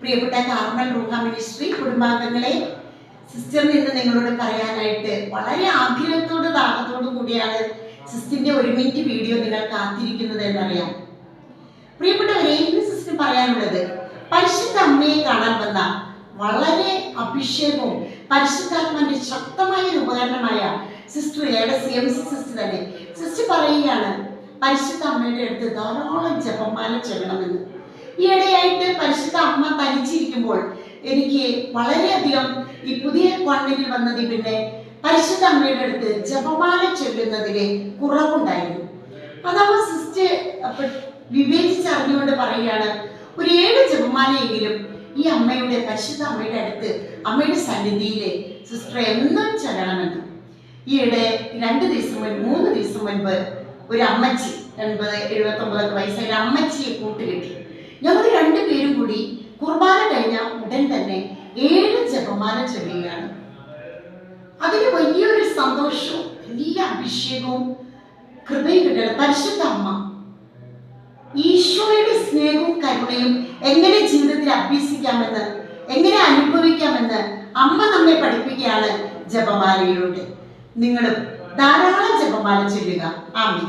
പ്രിയപ്പെട്ട കാർമൽ റൂഹ മിനിസ്ട്രി കുടുംബാംഗങ്ങളെ സിസ്റ്റർ നിന്ന് നിങ്ങളോട് പറയാനായിട്ട് വളരെ ആഗ്രഹത്തോട് ദാഹത്തോടു കൂടിയാണ് സിസ്റ്ററിന്റെ ഒരു മിനിറ്റ് വീഡിയോ നിങ്ങൾ കാത്തിരിക്കുന്നത് എന്നറിയാം. പ്രിയപ്പെട്ടവരെ ഇന്ന് സിസ്റ്റർ പറയാനുള്ളത് പരിശുദ്ധ അമ്മയെ കാണാൻ വന്ന വളരെ അഭിഷേകവും പരിശുദ്ധാത്മാന്റെ ശക്തമായ ഒരു ഉപകരണമായ സിസ്റ്റർ ഏടെ സി എം സി സിസ്റ്റർ തന്നെ. സിസ്റ്റർ പറയുകയാണ് പരിശുദ്ധ അമ്മയുടെ അടുത്ത് ധാരാളം ജപമാല ചെല്ലണമെന്ന്. ഈയിടെയായിട്ട് പരിശുദ്ധ അമ്മ തനിച്ചിരിക്കുമ്പോൾ എനിക്ക് വളരെയധികം ഈ പുതിയ കോൺവെന്റിൽ വന്നതിൽ പിന്നെ പരിശുദ്ധ അമ്മയുടെ അടുത്ത് ജപമാല ചൊല്ലുന്നതിലെ കുറവുണ്ടായിരുന്നു. അതവ സിസ്റ്റർ വിവേചിച്ചറിഞ്ഞുകൊണ്ട് പറയുകയാണ് ഒരു ഏഴ് ജപമാലയെങ്കിലും ഈ അമ്മയുടെ പരിശുദ്ധ അമ്മയുടെ അടുത്ത് അമ്മയുടെ സന്നിധിയിലെ സിസ്റ്റർ എന്നും ചെല്ലണമെന്ന്. ഈയിടെ രണ്ട് ദിവസം മുൻപ് മൂന്ന് ദിവസം മുൻപ് ഒരു അമ്മച്ചി എൺപത് എഴുപത്തൊമ്പതൊക്കെ വയസ്സായ അമ്മച്ചിയെ കൂട്ടുകെട്ടി. ഞങ്ങൾ രണ്ടുപേരും കൂടി കുർബാന കഴിഞ്ഞ ഉടൻ തന്നെ ഏഴ് ജപമാല ചൊല്ലുകയാണ്. അതിന് വലിയൊരു സന്തോഷവും വലിയ അഭിഷേകവും കൃപയും പരിശുദ്ധ അമ്മ ഈശോയുടെ സ്നേഹവും കരുണയും എങ്ങനെ ജീവിതത്തിൽ അഭ്യസിക്കാമെന്ന് എങ്ങനെ അനുഭവിക്കാമെന്ന് അമ്മ നമ്മെ പഠിപ്പിക്കുകയാണ് ജപമാലയിലൂടെ. നിങ്ങളും ധാരാളം ജപമാല ചൊല്ലുക ആമീൻ